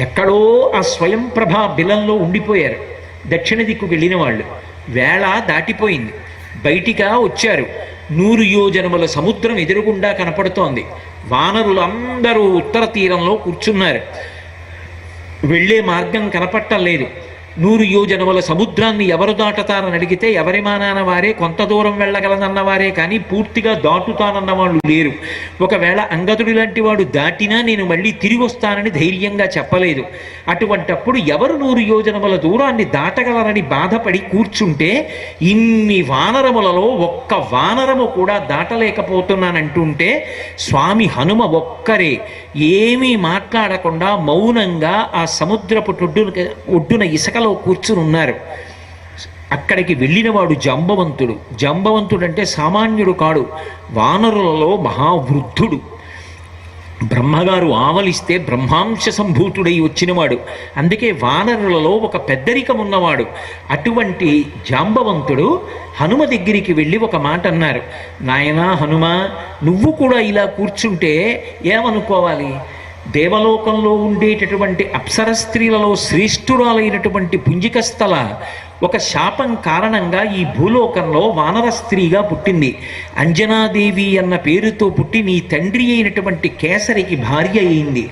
ఎక్కడో ఆ స్వయం ప్రభా బిలంలో ఉండిపోయారు. దక్షిణ దిక్కు వెళ్ళిన వాళ్ళు. వేళ దాటిపోయింది. బయటిగా వచ్చారు. నూరు యోజనముల సముద్రం ఎదురుగుండా కనపడుతోంది. వానరులు అందరూ ఉత్తర తీరంలో కూర్చున్నారు. వెళ్ళే మార్గం కనపట్టలేదు. నూరు యోజనముల సముద్రాన్ని ఎవరు దాటతారని అడిగితే ఎవరి మానాన వారే కొంత దూరం వెళ్ళగలనన్న వారే కానీ పూర్తిగా దాటుతానన్న వాళ్ళు లేరు. ఒకవేళ అంగదుడి లాంటి వాడు దాటినా నేను మళ్ళీ తిరిగి వస్తానని ధైర్యంగా చెప్పలేదు. అటువంటప్పుడు ఎవరు నూరు యోజనముల దూరాన్ని దాటగలరని బాధపడి కూర్చుంటే ఇన్ని వానరములలో ఒక్క వానరము కూడా దాటలేకపోతున్నానంటుంటే స్వామి హనుమ ఒక్కరే ఏమీ మాట్లాడకుండా మౌనంగా ఆ సముద్రపు ఒడ్డున ఇసుకలో కూర్చుని ఉన్నారు అక్కడికి వెళ్ళినవాడు జంబవంతుడు. జంబవంతుడు అంటే సామాన్యుడు కాడు. వానరులలో మహావృద్ధుడు. బ్రహ్మగారు ఆవలిస్తే బ్రహ్మాంశ సంభూతుడై వచ్చినవాడు. అందుకే వానరులలో ఒక పెద్దరికం ఉన్నవాడు. అటువంటి జాంబవంతుడు హనుమ దగ్గరికి వెళ్ళి ఒక మాట అన్నారు. నాయనా హనుమ నువ్వు కూడా ఇలా కూర్చుంటే ఏమనుకోవాలి? దేవలోకంలో ఉండేటటువంటి అప్సర స్త్రీలలో శ్రేష్ఠురాలైనటువంటి పుంజికస్థల ఒక శాపం కారణంగా ఈ భూలోకంలో వానర స్త్రీగా పుట్టింది. అంజనాదేవి అన్న పేరుతో పుట్టి నీ తండ్రి అయినటువంటి కేసరికి భార్య అయింది.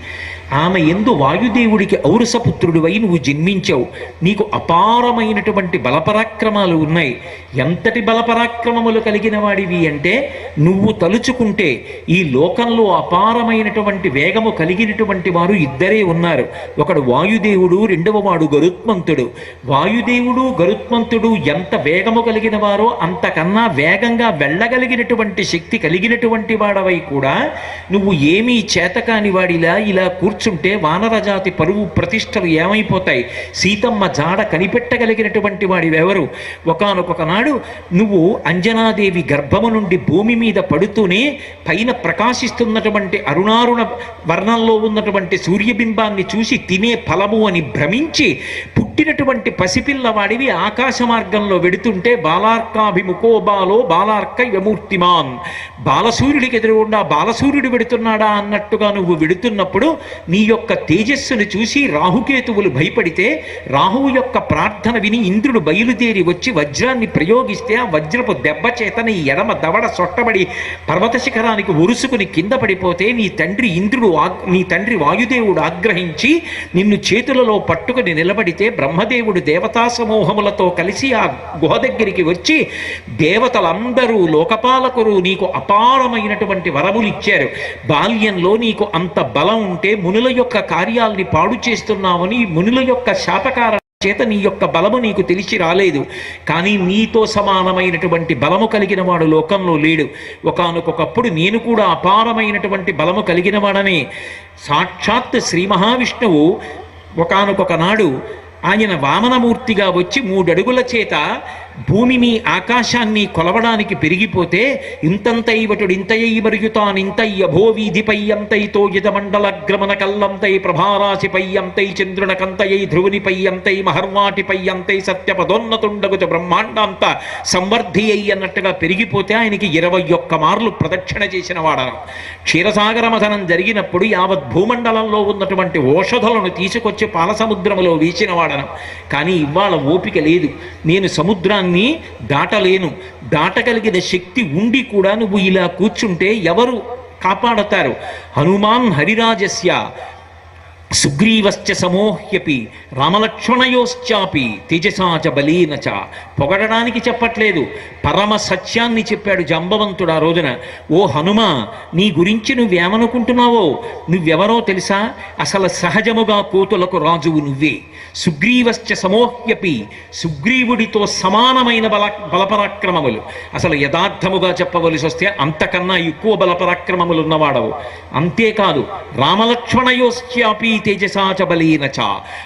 ఆమె ఎందు వాయుదేవుడికి ఔరసపుత్రుడివై నువ్వు జన్మించావు. నీకు అపారమైనటువంటి బలపరాక్రమాలు ఉన్నాయి. ఎంతటి బలపరాక్రమములు కలిగిన వాడివి అంటే నువ్వు తలుచుకుంటే ఈ లోకంలో అపారమైనటువంటి వేగము కలిగినటువంటి వారు ఇద్దరే ఉన్నారు. ఒకడు వాయుదేవుడు రెండవ వాడు గరుత్మంతుడు. వాయుదేవుడు గరుత్మంతుడు ఎంత వేగము కలిగిన వారో అంతకన్నా వేగంగా వెళ్ళగలిగినటువంటి శక్తి కలిగినటువంటి వాడవై కూడా నువ్వు ఏమీ చేతకాని వాడిలా ఇలా కూర్చుంటే వానరజాతి పరువు ప్రతిష్టలు ఏమైపోతాయి? సీతమ్మ జాడ కనిపెట్టగలిగినటువంటి వాడివెవరు? ఒకనొక నాడు నువ్వు అంజనాదేవి గర్భము నుండి భూమి మీద పడుతూనే పైన ప్రకాశిస్తున్నటువంటి అరుణారుణ వర్ణంలో ఉన్నటువంటి సూర్యబింబాన్ని చూసి తినే ఫలము అని భ్రమించి పుట్టినటువంటి పసిపిల్లవాడివి ఆకాశ మార్గంలో వెడుతుంటే బాలార్కాభిముఖో బాలో బాలార్క యమూర్తిమాన్ బాలసూర్యుడికి ఎదురుగుండా బాలసూర్యుడు వెడుతున్నాడా అన్నట్టుగా నువ్వు వెడుతున్నప్పుడు నీ యొక్క తేజస్సును చూసి రాహుకేతువులు భయపడితే రాహువు యొక్క ప్రార్థన విని ఇంద్రుడు బయలుదేరి వచ్చి వజ్రాన్ని ప్రయోగిస్తే ఆ వజ్రపు దెబ్బ చేత నీ ఎడమ దవడ సొట్టబడి పర్వత శిఖరానికి ఒరుసుకుని కింద పడిపోతే నీ తండ్రి ఇంద్రుడు నీ తండ్రి వాయుదేవుడు ఆగ్రహించి నిన్ను చేతులలో పట్టుకుని నిలబడితే బ్రహ్మదేవుడు దేవతా సమూహములతో కలిసి ఆ గుహ దగ్గరికి వచ్చి దేవతలందరూ లోకపాలకులు నీకు అపారమైనటువంటి వరములు ఇచ్చారు బాల్యంలో నీకు అంత బలం ఉంటే మును మునుల యొక్క కార్యాల్ని పాడు చేస్తున్నావని మునుల యొక్క శాపకార చేత నీ యొక్క బలము నీకు తెలిసి రాలేదు. కానీ నీతో సమానమైనటువంటి బలము కలిగిన వాడు లోకంలో లేడు. ఒకనకొకప్పుడు నేను కూడా అపారమైనటువంటి బలము కలిగిన వాడనే. సాక్షాత్ శ్రీ మహావిష్ణువు ఒకానొక నాడు ఆయన వామనమూర్తిగా వచ్చి మూడడుగుల చేత భూమిని ఆకాశాన్ని కొలవడానికి పెరిగిపోతే ఇంతంతైవటుడు ఇంతయై మరుగుతానింతయ్య భోవీధిపై అంతైతో యజమండలగ్రమణ కల్లంతై ప్రభారాశిపై అంతై చంద్రునకంతయై ధ్రువునిపై అంతై మహర్వాటిపై అంతై సత్యపదోన్నతుండగుచ బ్రహ్మాండాంత సంవర్ధి అయి అన్నట్టుగా పెరిగిపోతే ఆయనకి ఇరవై ఒక్క మార్లు ప్రదక్షిణ చేసిన వాడన. క్షీరసాగర మథనం జరిగినప్పుడు యావత్ భూమండలంలో ఉన్నటువంటి ఓషధులను తీసుకొచ్చి పాలసముద్రములో వీచిన వాడను. కానీ ఇవాళ ఓపిక లేదు. నేను సముద్రాన్ని దాటలేను. దాటగలిగిన శక్తి ఉండి కూడా నువ్వు ఇలా కూర్చుంటే ఎవరు కాపాడతారు? హనుమాన్ హరిరాజస్య. సుగ్రీవశ్చ సమోహ్యపి రామలక్ష్మణయోశ్చాపి తేజసాచ బలీన చ. పొగడడానికి చెప్పట్లేదు. పరమ సత్యాన్ని చెప్పాడు జంబవంతుడు ఆ రోజున. ఓ హనుమ నీ గురించి నువ్వేమనుకుంటున్నావో? నువ్వెవరో తెలుసా? అసలు సహజముగా కోతులకు రాజువు నువ్వే. సుగ్రీవశ్చ సమోహ్యపి సుగ్రీవుడితో సమానమైన బల బలపరాక్రమములు. అసలు యథార్థముగా చెప్పవలసి వస్తే అంతకన్నా ఎక్కువ బలపరాక్రమములు ఉన్నవాడవు అంతేకాదు రామలక్ష్మణయోశ్చాపి తేజసాచ చ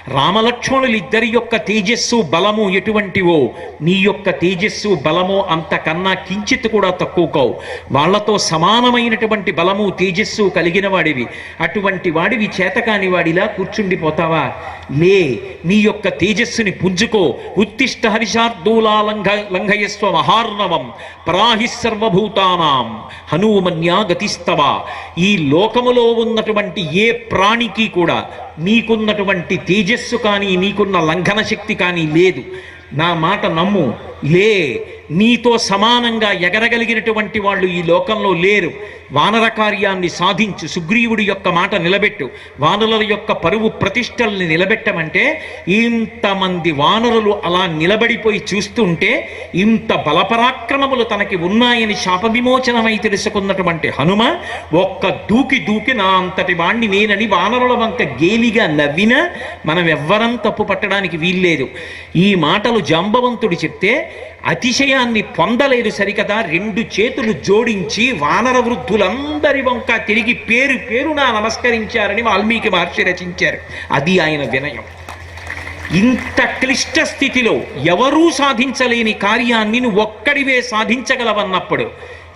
రామలక్ష్మణులిద్దరి యొక్క తేజస్సు బలము ఎటువంటివో నీ యొక్క తేజస్సు బలము అంతకన్నా కించిత్ కూడా తక్కువ కావు. వాళ్ళతో సమానమైనటువంటి బలము తేజస్సు కలిగిన వాడివి. అటువంటి వాడివి చేతకాని వాడిలా కూర్చుండిపోతావా? లే నీ యొక్క తేజస్సుని పుంజుకో. ఉత్తిష్ట హరిషార్దూలా లంఘ లంఘయస్వ మహార్ణవం పరాహి సర్వభూతానాం. హనుమన్యా గతిస్తవ. ఈ లోకములో ఉన్నటువంటి ఏ ప్రాణికి కూడా నీకున్నటువంటి తేజస్సు కానీ నీకున్న లంఘన శక్తి కానీ లేదు. నా మాట నమ్ము. లే నీతో సమానంగా ఎగరగలిగినటువంటి వాళ్ళు ఈ లోకంలో లేరు. వానర కార్యాన్ని సాధించు సుగ్రీవుడి యొక్క మాట నిలబెట్టు వానరుల యొక్క పరువు ప్రతిష్టల్ని నిలబెట్టమంటే ఇంతమంది వానరులు అలా నిలబడిపోయి చూస్తుంటే ఇంత బలపరాక్రమములు తనకి ఉన్నాయని శాప విమోచనమై తెలుసుకున్నటువంటి హనుమ ఒక్క దూకి దూకి నా అంతటి వాణ్ణి నేనని వానరుల వంక గేలిగా నవ్వినా మనం ఎవ్వరం తప్పు పట్టడానికి వీల్లేదు. ఈ మాటలు జాంబవంతుడు చెప్తే అతిశయాన్ని పొందలేదు సరికదా రెండు చేతులు జోడించి వానర వృద్ధులందరి వంక తిరిగి పేరు పేరున నమస్కరించారని వాల్మీకి మహర్షి రచించారు. అది ఆయన వినయం. ఇంత క్లిష్ట స్థితిలో ఎవరూ సాధించలేని కార్యాన్ని నువ్వు ఒక్కడివే సాధించగలవన్నప్పుడు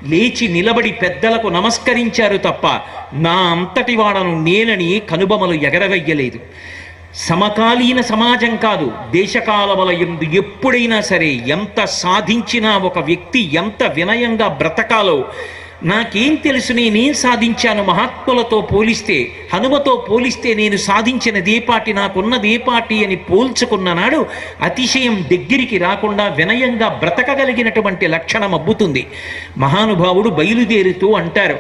లేచి నిలబడి పెద్దలకు నమస్కరించారు తప్ప నా అంతటి వాడను నేనని కనుబొమలు ఎగరవెయ్యలేదు సమకాలీన సమాజం కాదు దేశకాల ఎందు ఎప్పుడైనా సరే ఎంత సాధించినా ఒక వ్యక్తి ఎంత వినయంగా బ్రతకాలో నాకేం తెలుసు నేనేం సాధించాను మహాత్ములతో పోలిస్తే హనుమతో పోలిస్తే నేను సాధించిన దేపాటి నాకున్న దేపాటి అని పోల్చుకున్న నాడు అతిశయం దగ్గరికి రాకుండా వినయంగా బ్రతకగలిగినటువంటి లక్షణం అబ్బుతుంది. మహానుభావుడు బయలుదేరుతూ అంటారు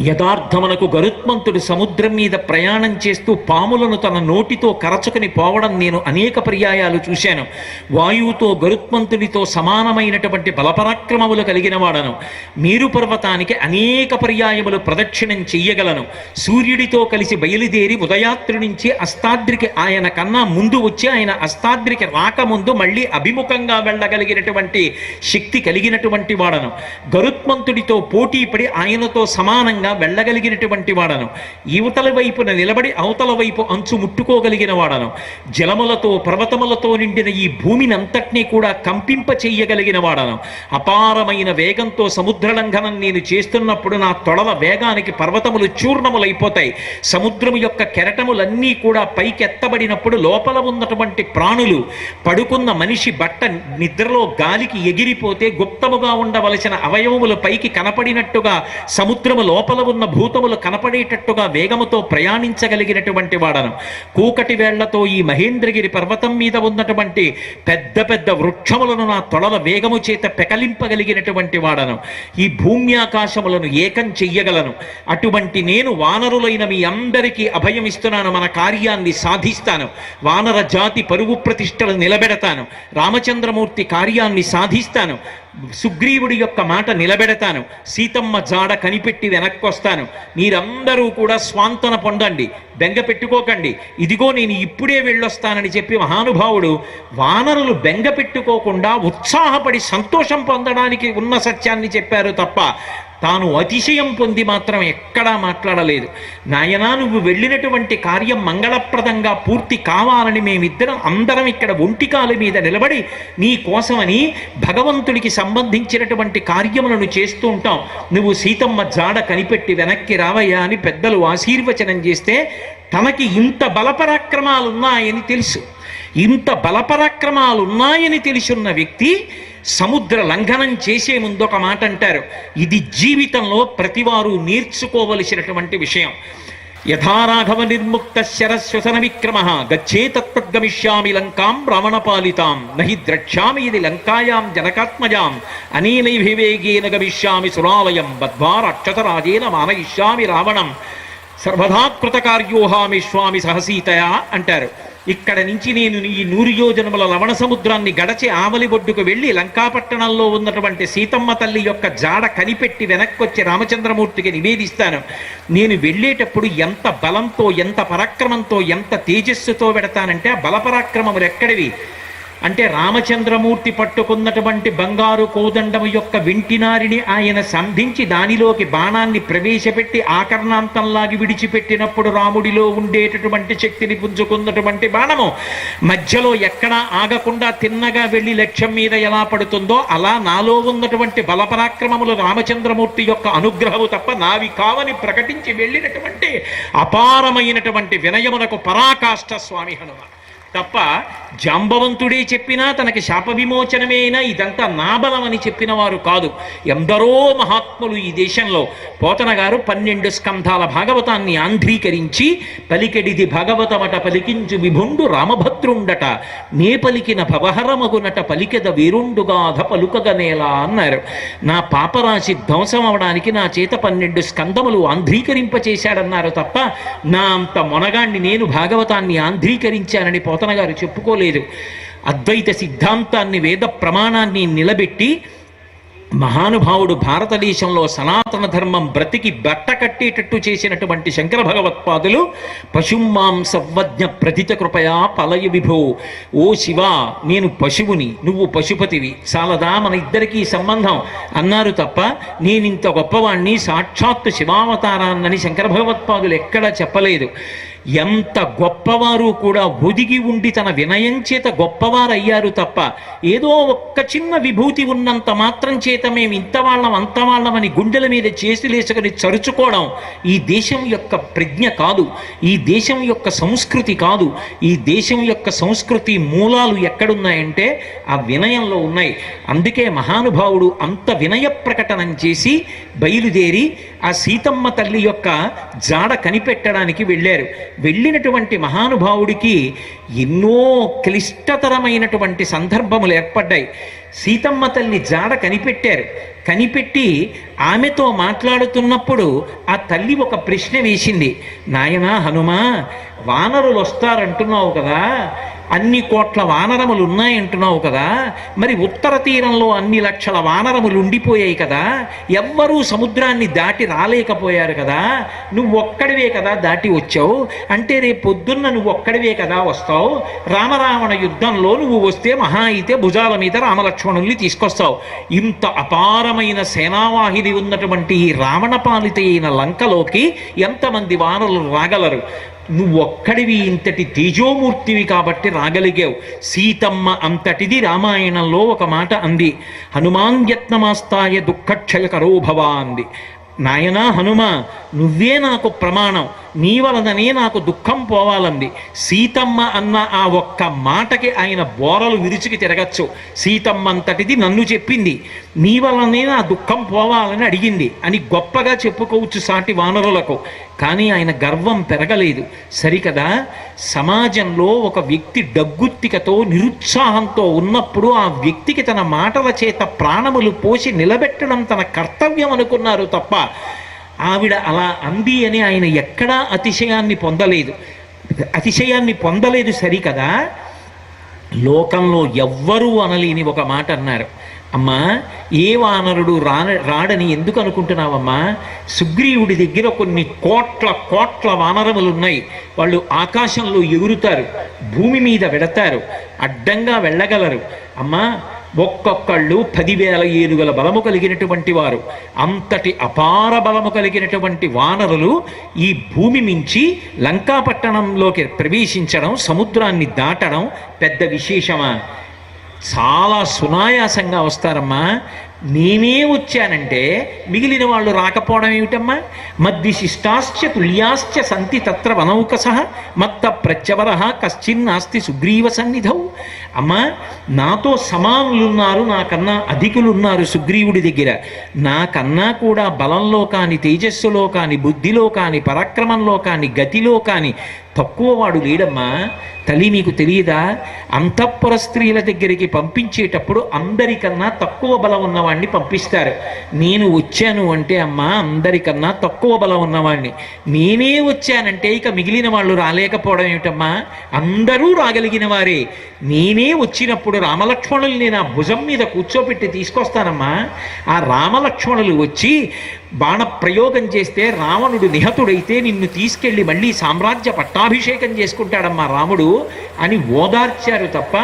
యథార్థమునకు గరుత్మంతుడు సముద్రం మీద ప్రయాణం చేస్తూ పాములను తన నోటితో కరచుకుని పోవడం నేను అనేక పర్యాయాలు చూశాను. వాయువుతో గరుత్మంతుడితో సమానమైనటువంటి బలపరాక్రమములు కలిగిన వాడను. మీరు పర్వతానికి అనేక పర్యాయములు ప్రదక్షిణం చెయ్యగలను. సూర్యుడితో కలిసి బయలుదేరి ఉదయాత్రి నుంచి అస్తాద్రికి ఆయన కన్నా ముందు వచ్చి ఆయన అస్తాద్రికి రాకముందు మళ్ళీ అభిముఖంగా వెళ్ళగలిగినటువంటి శక్తి కలిగినటువంటి వాడను. గరుత్మంతుడితో పోటీపడి ఆయనతో సమానంగా వెళ్ళగలిగినటువంటి వాడను. యువతల వైపున నిలబడి అవతల వైపు అంచు ముట్టుకోగలిగిన వాడను. జలములతో పర్వతములతో నిండిన ఈ భూమిని అంతటినీ కూడా కంపింప చెయ్యగలిగిన వాడను. అపారమైన వేగంతో సముద్ర లంఘనం నేను చేస్తున్నప్పుడు నా తొడల వేగానికి పర్వతములు చూర్ణములైపోతాయి. సముద్రము యొక్క కెరటములన్నీ కూడా పైకెత్తబడినప్పుడు లోపల ఉన్నటువంటి ప్రాణులు పడుకున్న మనిషి బట్ట నిద్రలో గాలికి ఎగిరిపోతే గుప్తముగా ఉండవలసిన అవయవములు పైకి కనపడినట్టుగా సముద్రము లోపల ఉన్న భూతములు కనపడేటట్టుగా వేగముతో ప్రయాణించగలిగినటువంటి వాడను. కూకటి వేళ్ళతో ఈ మహేంద్రగిరి పర్వతం మీద ఉన్నటువంటి పెద్ద పెద్ద వృక్షములను నా తొడల వేగము చేత పెకలింపగలిగినటువంటి వాడను. ఈ భూమి ఆకాశములను ఏకం చెయ్యగలను. అటువంటి నేను వానరులైన మీ అందరికీ అభయం ఇస్తున్నాను. మన కార్యాన్ని సాధిస్తాను. వానర జాతి పరువు ప్రతిష్టలు నిలబెడతాను. రామచంద్రమూర్తి కార్యాన్ని సాధిస్తాను. సుగ్రీవుడి యొక్క మాట నిలబెడతాను. సీతమ్మ జాడ కనిపెట్టి వెనక్కొస్తాను. మీరందరూ కూడా స్వాంతన పొందండి. బెంగ పెట్టుకోకండి. ఇదిగో నేను ఇప్పుడే వెళ్ళొస్తానని చెప్పి మహానుభావుడు వానరులు బెంగ పెట్టుకోకుండా ఉత్సాహపడి సంతోషం పొందడానికి ఉన్న సత్యాన్ని చెప్పారు తప్ప తాను అతిశయం పొంది మాత్రం ఎక్కడా మాట్లాడలేదు. నాయనా నువ్వు వెళ్ళినటువంటి కార్యం మంగళప్రదంగా పూర్తి కావాలని మేమిద్దరం అందరం ఇక్కడ ఒంటికాల మీద నిలబడి నీ కోసమని భగవంతుడికి సంబంధించినటువంటి కార్యములను చేస్తూ ఉంటాం. నువ్వు సీతమ్మ జాడ కనిపెట్టి వెనక్కి రావయ్యా అని పెద్దలు ఆశీర్వచనం చేస్తే తనకి ఇంత బలపరాక్రమాలు ఉన్నాయని తెలుసు. ఇంత బలపరాక్రమాలు ఉన్నాయని తెలిసున్న వ్యక్తి సముద్ర లంఘనం చేసే ముందు ఒక మాట అంటారు. ఇది జీవితంలో ప్రతివారు నేర్చుకోవలసినటువంటి విషయం. యథారాఘవ నిర్ముక్త శరశ్వసన విక్రమ గచ్చే గచ్చేతత్వద్గమిష్యామి లంకాం రావణపాలితాం నహి ద్రక్ష్యామి ఇది లంకాయాం జనకాత్మజాం అనేనైభివేగేన గమిష్యామి సురాలయం బద్ధ్వా రాక్షసరాజేన మానయిష్యామి రావణం సర్వదా కృతకార్యోహామి స్వామి సహసీతయా అంటారు. ఇక్కడ నుంచి నేను ఈ నూరు యోజనముల లవణ సముద్రాన్ని గడచి ఆమలి ఒడ్డుకు వెళ్ళి లంకాపట్టణంలో ఉన్నటువంటి సీతమ్మ తల్లి యొక్క జాడ కనిపెట్టి వెనక్కొచ్చి రామచంద్రమూర్తికి నివేదిస్తాను. నేను వెళ్ళేటప్పుడు ఎంత బలంతో ఎంత పరాక్రమంతో ఎంత తేజస్సుతో పెడతానంటే ఆ బలపరాక్రమములు ఎక్కడివి? అంటే రామచంద్రమూర్తి పట్టుకున్నటువంటి బంగారు కోదండము యొక్క వింటినారిని ఆయన సంధించి దానిలోకి బాణాన్ని ప్రవేశపెట్టి ఆకర్ణాంతంలాగి విడిచిపెట్టినప్పుడు రాముడిలో ఉండేటటువంటి శక్తిని పుంజుకున్నటువంటి బాణము మధ్యలో ఎక్కడా ఆగకుండా తిన్నగా వెళ్ళి లక్ష్యం మీద ఎలా పడుతుందో అలా నాలో ఉన్నటువంటి బలపరాక్రమములు రామచంద్రమూర్తి యొక్క అనుగ్రహము తప్ప నావి కావని ప్రకటించి వెళ్ళినటువంటి అపారమైనటువంటి వినయమునకు పరాకాష్ట స్వామి హనుమ తప్ప జాంబవంతుడే చెప్పినా తనకి శాప విమోచనమే అయినా ఇదంతా నా బలం అని చెప్పిన వారు కాదు. ఎందరో మహాత్ములు ఈ దేశంలో. పోతన గారు పన్నెండు స్కంధాల భాగవతాన్ని ఆంధ్రీకరించి పలికెడిది భాగవతమట పలికించు విభుండు రామభద్రుండట. నే పలికిన భవహరమగునట పలికెద వీరుండుగాధ పలుకగనేలా అన్నారు. నా పాపరాశి ధ్వంసం అవడానికి నా చేత పన్నెండు స్కంధములు ఆంధ్రీకరింపచేశాడన్నారు తప్ప నా అంత మొనగాణ్ణి నేను భాగవతాన్ని ఆంధ్రీకరించానని పోతన గారు చెప్పుకోలేదు. అద్వైత సిద్ధాంతాన్ని వేద ప్రమాణాన్ని నిలబెట్టి మహానుభావుడు భారతదేశంలో సనాతన ధర్మం బ్రతికి బట్ట కట్టేటట్టు చేసినటువంటి శంకర భగవత్పాదులు పశుమాం సర్వజ్ఞ ప్రథిత కృపయా పలయ విభో. ఓ శివ నేను పశువుని నువ్వు పశుపతివి. చాలదా మన ఇద్దరికీ సంబంధం? అన్నారు తప్ప నేనింత గొప్పవాణ్ణి సాక్షాత్తు శివావతారాన్నని శంకర భగవత్పాదులు ఎక్కడా చెప్పలేదు. ఎంత గొప్పవారు కూడా ఒదిగి ఉండి తన వినయం చేత గొప్పవారయ్యారు తప్ప ఏదో ఒక్క చిన్న విభూతి ఉన్నంత మాత్రం చేత మేము ఇంత వాళ్ళం అంత వాళ్ళమని గుండెల మీద చేతులేసుకొని చరుచుకోవడం ఈ దేశం యొక్క ప్రజ్ఞ కాదు. ఈ దేశం యొక్క సంస్కృతి కాదు. ఈ దేశం యొక్క సంస్కృతి మూలాలు ఎక్కడున్నాయంటే ఆ వినయంలో ఉన్నాయి. అందుకే మహానుభావుడు అంత వినయ ప్రకటనం చేసి బయలుదేరి ఆ సీతమ్మ తల్లి యొక్క జాడ కనిపెట్టడానికి వెళ్ళారు. వెళ్ళినటువంటి మహానుభావుడికి ఎన్నో క్లిష్టతరమైనటువంటి సందర్భములు ఏర్పడ్డాయి. సీతమ్మ తల్లి జాడ కనిపెట్టారు. కనిపెట్టి ఆమెతో మాట్లాడుతున్నప్పుడు ఆ తల్లి ఒక ప్రశ్న వేసింది. నాయనా హనుమా వానరులు వస్తారంటున్నావు కదా. అన్ని కోట్ల వానరములు ఉన్నాయంటున్నావు కదా. మరి ఉత్తర తీరంలో అన్ని లక్షల వానరములు ఉండిపోయాయి కదా. ఎవ్వరూ సముద్రాన్ని దాటి రాలేకపోయారు కదా. నువ్వు ఒక్కడివే కదా దాటి వచ్చావు. అంటే రేపు పొద్దున్న నువ్వు ఒక్కడివే కదా వస్తావు. రామరావణ యుద్ధంలో నువ్వు వస్తే మహా అయితే భుజాల మీద రామలక్ష్మణుల్ని తీసుకొస్తావు. ఇంత అపారమైన సేనావాహిని ఉన్నటువంటి ఈ రావణ పాలిత అయిన లంకలోకి ఎంతమంది వానరులు రాగలరు? నువ్వు ఒక్కడివి ఇంతటి తేజోమూర్తివి కాబట్టి రాగలిగావు. సీతమ్మ అంతటిది రామాయణంలో ఒక మాట అంది. హనుమాన్ యత్నమాస్తాయ దుఃఖక్షయకరో భవ అంది. నాయనా హనుమ నువ్వే నాకు ప్రమాణం. నీ వలననే నాకు దుఃఖం పోవాలంది. సీతమ్మ అన్న ఆ ఒక్క మాటకి ఆయన బోరలు విరుచుకి తిరగచ్చు. సీతమ్మ అంతటిది నన్ను చెప్పింది. నీ వలనే నా దుఃఖం పోవాలని అడిగింది అని గొప్పగా చెప్పుకోవచ్చు సాటి వానరులకు. కానీ ఆయన గర్వం పెరగలేదు. సరికదా? సమాజంలో ఒక వ్యక్తి డగ్గుత్తికతో నిరుత్సాహంతో ఉన్నప్పుడు ఆ వ్యక్తికి తన మాటల చేత ప్రాణములు పోసి నిలబెట్టడం తన కర్తవ్యం అనుకున్నారు తప్ప ఆవిడ అలా అంది అని ఆయన ఎక్కడా అతిశయాన్ని పొందలేదు. అతిశయాన్ని పొందలేదు సరికదా? లోకంలో ఎవ్వరూ అనలేని ఒక మాట అన్నారు. అమ్మా ఏ వానరుడు రాన రాడని ఎందుకు అనుకుంటున్నావమ్మా? సుగ్రీవుడి దగ్గర కొన్ని కోట్ల కోట్ల వానరములు ఉన్నాయి వాళ్ళు ఆకాశంలో ఎగురుతారు భూమి మీద వెడతారు అడ్డంగా వెళ్ళగలరు. అమ్మా ఒక్కొక్కళ్ళు పదివేల ఏనుగుల బలము కలిగినటువంటి వారు. అంతటి అపార బలము కలిగినటువంటి వానరులు ఈ భూమి మించి లంకాపట్టణంలోకి ప్రవేశించడం సముద్రాన్ని దాటడం పెద్ద విశేషమా? చాలా సునాయాసంగా వస్తారమ్మా. నేనే వచ్చానంటే మిగిలిన వాళ్ళు రాకపోవడం ఏమిటమ్మా? మద్విశిష్టాశ్చ తుల్యాశ్చ సంతి తత్ర వనౌకస మత్త ప్రత్యవర కశ్చిన్నాస్తి సుగ్రీవ సన్నిధౌ. అమ్మా నాతో సమానులున్నారు నాకన్నా అధికులున్నారు సుగ్రీవుడి దగ్గర. నాకన్నా కూడా బలంలో కాని తేజస్సులో కాని బుద్ధిలో కాని పరాక్రమంలో కాని గతిలో కాని తక్కువ వాడు లేడమ్మా. తల్లి నీకు తెలియదా అంతఃపుర స్త్రీల దగ్గరికి పంపించేటప్పుడు అందరికన్నా తక్కువ బలం ఉన్నవాడిని పంపిస్తారు. నేను వచ్చాను అంటే అమ్మా అందరికన్నా తక్కువ బలం ఉన్నవాడిని నేనే వచ్చానంటే ఇక మిగిలిన వాళ్ళు రాలేకపోవడం ఏమిటమ్మా? అందరూ రాగలిగిన వారే. నేనే వచ్చినప్పుడు రామలక్ష్మణులు నేను నా భుజం మీద కూర్చోబెట్టి తీసుకొస్తానమ్మా. ఆ రామలక్ష్మణులు వచ్చి బాణ ప్రయోగం చేస్తే రావణుడు నిహతుడైతే నిన్ను తీసుకెళ్ళి మళ్ళీ సామ్రాజ్య పట్టాభిషేకం చేసుకుంటాడమ్మా రాముడు. అని ఓదార్చారు తప్ప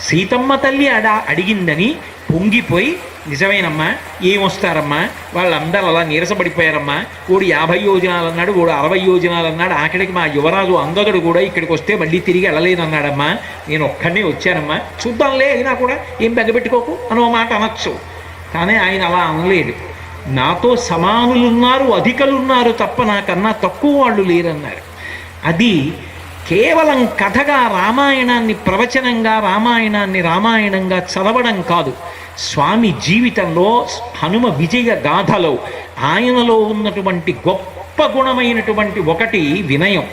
సీతమ్మ తల్లి అడా అడిగిందని పొంగిపోయి నిజమేనమ్మా ఏమొస్తారమ్మా వాళ్ళందరూ అలా నీరసపడిపోయారమ్మా. ఓడు యాభై యోజనాలు అన్నాడు ఓడు అరవై యోజనాలు అన్నాడు ఆఖరికి మా యువరాజు అంగదుడు కూడా ఇక్కడికి వస్తే మళ్ళీ తిరిగి వెళ్ళలేదన్నాడమ్మా. నేను ఒక్కడనే వచ్చానమ్మా. చూద్దాంలే అయినా కూడా ఏం బెగబెట్టుకోకు అనో మాట అనొచ్చు. కానీ ఆయన అలా అనలేడు నాతో సమానులున్నారు అధికలున్నారు తప్ప నాకన్నా తక్కువ వాళ్ళు లేరన్నారు. అది కేవలం కథగా రామాయణాన్ని ప్రవచనంగా రామాయణాన్ని రామాయణంగా చదవడం కాదు. స్వామి జీవితంలో హనుమ విజయ గాథలో ఆయనలో ఉన్నటువంటి గొప్ప గుణమైనటువంటి ఒకటి వినయం.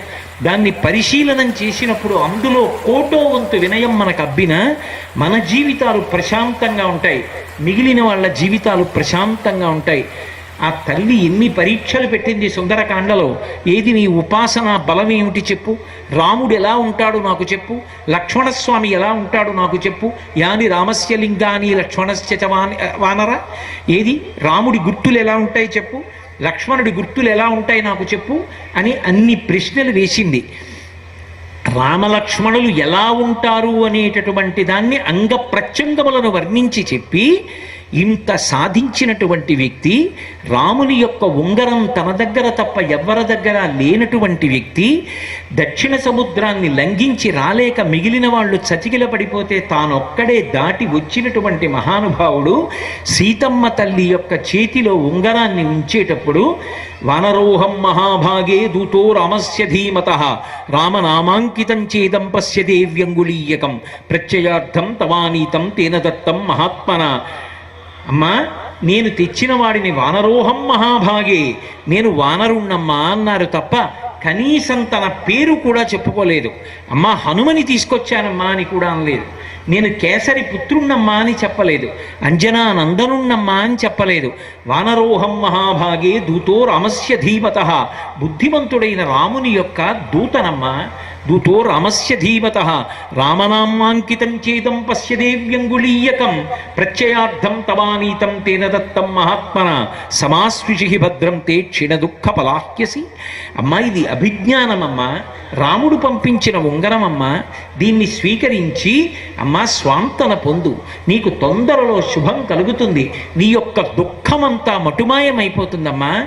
దాన్ని పరిశీలనం చేసినప్పుడు అందులో కోటో వంతు వినయం మనకు అబ్బిన మన జీవితాలు ప్రశాంతంగా ఉంటాయి. మిగిలిన వాళ్ళ జీవితాలు ప్రశాంతంగా ఉంటాయి. ఆ తల్లి ఎన్ని పరీక్షలు పెట్టింది సుందరకాండలో. ఏది నీ ఉపాసన బలం ఏమిటి చెప్పు? రాముడు ఎలా ఉంటాడు నాకు చెప్పు? లక్ష్మణస్వామి ఎలా ఉంటాడు నాకు చెప్పు? యాని రామస్య లింగాని లక్ష్మణస్య వానరా వానర? ఏది? రాముడి గుర్తులు ఎలా ఉంటాయి చెప్పు? లక్ష్మణుడి గుర్తులు ఎలా ఉంటాయి నాకు చెప్పు? అని అన్ని ప్రశ్నలు వేసింది. రామలక్ష్మణులు ఎలా ఉంటారు అనేటటువంటి దాన్ని అంగ ప్రత్యంగములను వర్ణించి చెప్పి ఇంత సాధించినటువంటి వ్యక్తి రాముని యొక్క ఉంగరం తన దగ్గర తప్ప ఎవ్వరి దగ్గర లేనటువంటి వ్యక్తి దక్షిణ సముద్రాన్ని లంఘించి రాలేక మిగిలిన వాళ్ళు చతికిల పడిపోతే తానొక్కడే దాటి వచ్చినటువంటి మహానుభావుడు సీతమ్మ తల్లి యొక్క చేతిలో ఉంగరాన్ని ఉంచేటప్పుడు వానరోహం మహాభాగే దూతో రామస్య ధీమత రామనామాంకితం చేదం పశ్య దేవ్యంగుళీయకం ప్రత్యయార్థం తవానీతం తేన దత్తం మహాత్మన అమ్మా నేను తెచ్చిన వాడిని వానరోహం మహాభాగే. నేను వానరుణ్ణమ్మా అన్నారు తప్ప కనీసం తన పేరు కూడా చెప్పుకోలేదు. అమ్మా హనుమని తీసుకొచ్చానమ్మా అని కూడా అనలేదు. నేను కేసరి పుత్రుణ్ణమ్మా అని చెప్పలేదు. అంజనా నందనున్నమ్మా అని చెప్పలేదు. వానరోహం మహాభాగే దూతో రామస్య ధీమత. బుద్ధిమంతుడైన రాముని యొక్క దూతనమ్మా. దూతో రామస్య ధీమత. రామనామాంకితం చేదం పశ్య దేవ్యంగుళీయకం ప్రత్యయార్థం తవానీతం తేన దత్తం మహాత్మన. సమాస్విషి భద్రం తే క్షీణ దుఃఖ పలాహ్యసి అమ్మా ఇది అభిజ్ఞానమమ్మా. రాముడు పంపించిన ఉంగరమమ్మ. దీన్ని స్వీకరించి అమ్మా స్వాంతన పొందు. నీకు తొందరలో శుభం కలుగుతుంది. నీ యొక్క దుఃఖమంతా మటుమాయమైపోతుందమ్మా.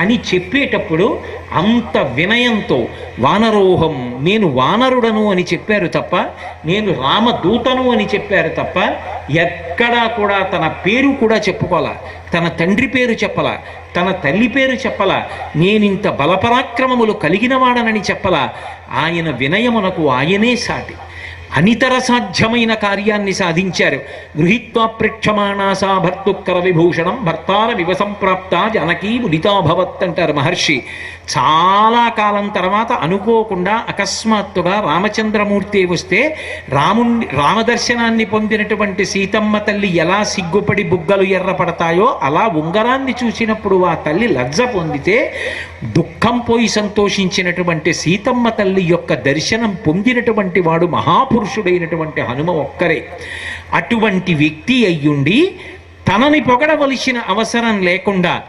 అని చెప్పేటప్పుడు అంత వినయంతో వానరోహం నేను వానరుడను అని చెప్పారు తప్ప నేను రామదూతను అని చెప్పారు తప్ప ఎక్కడా కూడా తన పేరు కూడా చెప్పుకోవాల. తన తండ్రి పేరు చెప్పలా. తన తల్లి పేరు చెప్పలా. నేనింత బలపరాక్రమములు కలిగినవాడనని చెప్పలా. ఆయన వినయమునకు ఆయనే సాటి. అనితర సాధ్యమైన కార్యాన్ని సాధించారు. గృహీత్వా ప్రేక్షమాణాసా భర్తుక్కర విభూషణం భర్తార వివసంప్రాప్త జనకీ ముదితాభవత్ అంటారు మహర్షి. చాలా కాలం తర్వాత అనుకోకుండా అకస్మాత్తుగా రామచంద్రమూర్తి వస్తే రాముణ్ణి రామదర్శనాన్ని పొందినటువంటి సీతమ్మ తల్లి ఎలా సిగ్గుపడి బుగ్గలు ఎర్రపడతాయో అలా ఉంగరాన్ని చూసినప్పుడు ఆ తల్లి లజ్జ పొందితే దుఃఖం పోయి సంతోషించినటువంటి సీతమ్మ తల్లి యొక్క దర్శనం పొందినటువంటి వాడు మహాపురుషుడైనటువంటి హనుమ ఒక్కరే. అటువంటి వ్యక్తి అయ్యుండి తనని పొగడవలసిన అవసరం లేకుండా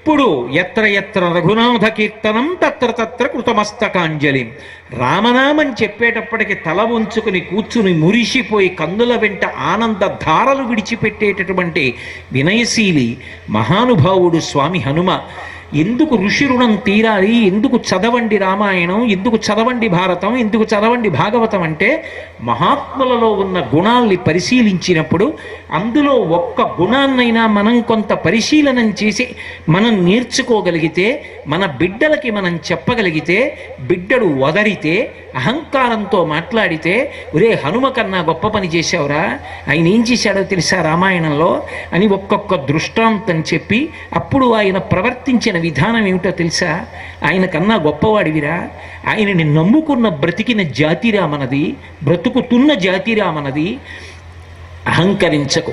ఎప్పుడు ఎత్ర ఎత్ర రఘునాథ కీర్తనం తత్ర తత్ర కృతమస్తకాంజలి. రామనామం చెప్పేటప్పటికి తల ఉంచుకుని కూర్చుని మురిసిపోయి కన్నుల వెంట ఆనంద ధారలు విడిచిపెట్టేటటువంటి వినయశీలి మహానుభావుడు స్వామి హనుమ. ఎందుకు ఋషి రుణం తీరాలి? ఎందుకు చదవండి రామాయణం? ఎందుకు చదవండి భారతం? ఎందుకు చదవండి భాగవతం అంటే మహాత్ములలో ఉన్న గుణాల్ని పరిశీలించినప్పుడు అందులో ఒక్క గుణాన్నైనా మనం కొంత పరిశీలనం చేసి మనం నేర్చుకోగలిగితే మన బిడ్డలకి మనం చెప్పగలిగితే బిడ్డడు వదరితే అహంకారంతో మాట్లాడితే ఒరే హనుమ కన్నా గొప్ప పని చేశావురా ఆయన ఏం చేశాడో తెలుసా రామాయణంలో? అని ఒక్కొక్క దృష్టాంతం చెప్పి అప్పుడు ఆయన ప్రవర్తించిన విధానం ఏమిటో తెలుసా? ఆయన కన్నా గొప్పవాడివిరా. ఆయనని నమ్ముకున్న బ్రతికిన జాతిరా మనది బ్రతుకుతున్న జాతిరా మనది అహంకరించకు.